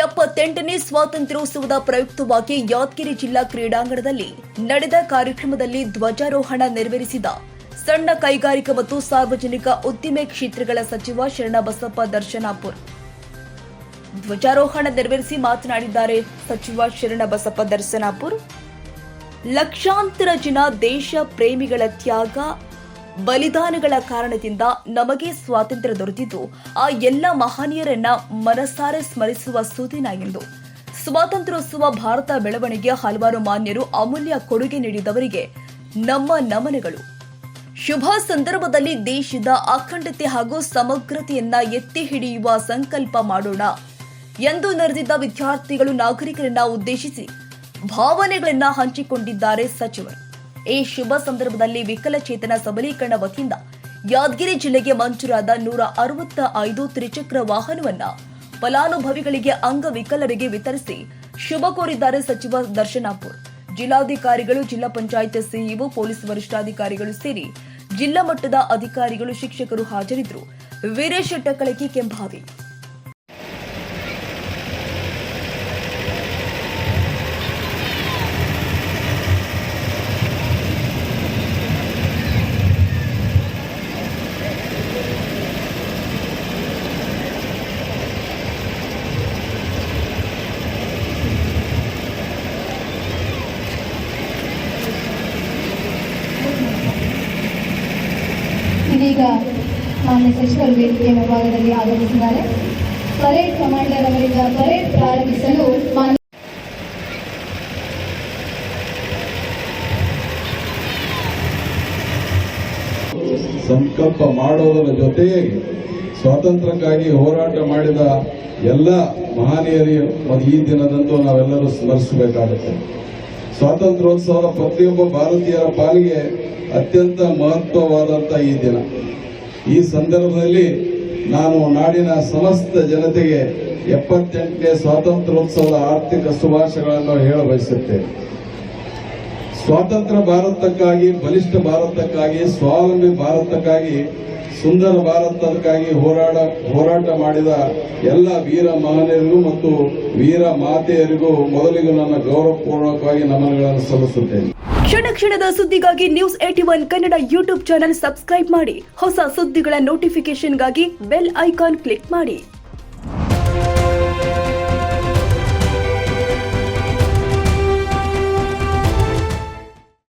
ಎಪ್ಪತ್ತೆಂಟನೇ ಸ್ವಾತಂತ್ರ್ಯೋತ್ಸವದ ಪ್ರಯುಕ್ತವಾಗಿ ಯಾದಗಿರಿ ಜಿಲ್ಲಾ ಕ್ರೀಡಾಂಗಣದಲ್ಲಿ ನಡೆದ ಕಾರ್ಯಕ್ರಮದಲ್ಲಿ ಧ್ವಜಾರೋಹಣ ನೆರವೇರಿಸಿದ ಸಣ್ಣ ಕೈಗಾರಿಕಾ ಮತ್ತು ಸಾರ್ವಜನಿಕ ಉದ್ದಿಮೆ ಕ್ಷೇತ್ರಗಳ ಸಚಿವ ಶರಣಬಸಪ್ಪ ದರ್ಶನಾಪುರ್. ಧ್ವಜಾರೋಹಣ ನೆರವೇರಿಸಿ ಮಾತನಾಡಿದ್ದಾರೆ ಸಚಿವ ಶರಣಬಸಪ್ಪ ದರ್ಶನಾಪುರ್. ಲಕ್ಷಾಂತರ ಜನ ದೇಶ ಪ್ರೇಮಿಗಳ ತ್ಯಾಗ ಬಲಿದಾನಗಳ ಕಾರಣದಿಂದ ನಮಗೆ ಸ್ವಾತಂತ್ರ್ಯ ದೊರೆತಿದ್ದು, ಆ ಎಲ್ಲ ಮಹನೀಯರನ್ನ ಮನಸಾರೆ ಸ್ಮರಿಸುವ ಸುದಿನ ಎಂದು. ಸ್ವಾತಂತ್ರ್ಯೋತ್ಸವ ಭಾರತ ಬೆಳವಣಿಗೆಯ ಹಲವಾರು ಮಾನ್ಯರು ಅಮೂಲ್ಯ ಕೊಡುಗೆ ನೀಡಿದವರಿಗೆ ನಮ್ಮ ನಮನಗಳು. ಶುಭ ಸಂದರ್ಭದಲ್ಲಿ ದೇಶದ ಅಖಂಡತೆ ಹಾಗೂ ಸಮಗ್ರತೆಯನ್ನ ಎತ್ತಿ ಹಿಡಿಯುವ ಸಂಕಲ್ಪ ಮಾಡೋಣ. ಎಂದು ನೆರೆದಿದ್ದ ವಿದ್ಯಾರ್ಥಿಗಳು ನಾಗರಿಕರನ್ನ ಉದ್ದೇಶಿಸಿ ಭಾವನೆಗಳನ್ನ ಹಂಚಿಕೊಂಡಿದ್ದಾರೆ ಸಚಿವರು. ಈ ಶುಭ ಸಂದರ್ಭದಲ್ಲಿ ವಿಕಲಚೇತನ ಸಬಲೀಕರಣ ವತಿಯಿಂದ ಯಾದಗಿರಿ ಜಿಲ್ಲೆಗೆ ಮಂಜೂರಾದ ನೂರ ಅರವತ್ತ ಐದು ತ್ರಿಚಕ್ರ ವಾಹನವನ್ನ ಫಲಾನುಭವಿಗಳಿಗೆ ಅಂಗವಿಕಲರಿಗೆ ವಿತರಿಸಿ ಶುಭ ಕೋರಿದ್ದಾರೆ ಸಚಿವ ದರ್ಶನಾಪುರ್. ಜಿಲ್ಲಾಧಿಕಾರಿಗಳು, ಜಿಲ್ಲಾ ಪಂಚಾಯತ್ ಸಿಇಒ, ಪೊಲೀಸ್ ವರಿಷ್ಠಾಧಿಕಾರಿಗಳು ಸೇರಿ ಜಿಲ್ಲಾ ಮಟ್ಟದ ಅಧಿಕಾರಿಗಳು, ಶಿಕ್ಷಕರು ಹಾಜರಿದ್ದರು. ವೀರೇಶ್ ಟಕಳಕಿ ಕೆಂಭಾವಿ. ಇದೀಗ ಮಾನ್ಯ ಸಚಿವರು ವೇದಿಕೆ ಮುಂಭಾಗದಲ್ಲಿ ಆಗಮಿಸಿದ್ದಾರೆ. ಪರೇಡ್ ಕಮಾಂಡರ್ ಅವರಿಂದ ಪರೇಡ್ ಪ್ರಾರಂಭಿಸಲು ಮಾನ್ಯ ಸಂಕಲ್ಪ ಮಾಡೋದರ ಜೊತೆಗೆ ಸ್ವಾತಂತ್ರ್ಯಕ್ಕಾಗಿ ಹೋರಾಟ ಮಾಡಿದ ಎಲ್ಲ ಮಹನೀಯರಿಗೆ ಈ ದಿನದಂದು ನಾವೆಲ್ಲರೂ ಸ್ಮರಿಸಬೇಕಾಗುತ್ತೆ. ಸ್ವಾತಂತ್ರ್ಯೋತ್ಸವದ ಪ್ರತಿಯೊಬ್ಬ ಭಾರತೀಯರ ಪಾಲಿಗೆ ಅತ್ಯಂತ ಮಹತ್ವವಾದಂಥ ಈ ದಿನ. ಈ ಸಂದರ್ಭದಲ್ಲಿ ನಾನು ನಾಡಿನ ಸಮಸ್ತ ಜನತೆಗೆ ಎಪ್ಪತ್ತೆಂಟನೇ ಸ್ವಾತಂತ್ರ್ಯೋತ್ಸವದ ಆರ್ಥಿಕ ಶುಭಾಶಯಗಳನ್ನು ಹೇಳ ಬಯಸುತ್ತೇನೆ ಸ್ವಾತಂತ್ರ್ಯ ಭಾರತಕ್ಕಾಗಿ, ಬಲಿಷ್ಠ ಭಾರತಕ್ಕಾಗಿ, ಸ್ವಾವಲಂಬಿ ಭಾರತಕ್ಕಾಗಿ ಸುಂದರ ಭಾರತಕ್ಕಾಗಿ ಹೋರಾಡ, ಹೋರಾಟ ಮಾಡಿದ ಎಲ್ಲ ವೀರ ಮಹನೀಯರಿಗೂ ಮತ್ತು ವೀರ ಮಾತೆಯರಿಗೂ ಮೊದಲಿಗೂ ನನ್ನ ಗೌರವಪೂರ್ವಕವಾಗಿ ನಮನಗಳನ್ನು ಸಲ್ಲಿಸುತ್ತೇನೆ. ಕ್ಷಣ ಕ್ಷಣದ ಸುದ್ದಿಗಾಗಿ news AT one Kannada YouTube channel subscribe ಮಾಡಿ. ಹೊಸ ಸುದ್ದಿಗಳ ನೋಟಿಫಿಕೇಶನ್ಗಾಗಿ ಬೆಲ್ ಐಕಾನ್ ಕ್ಲಿಕ್ ಮಾಡಿ.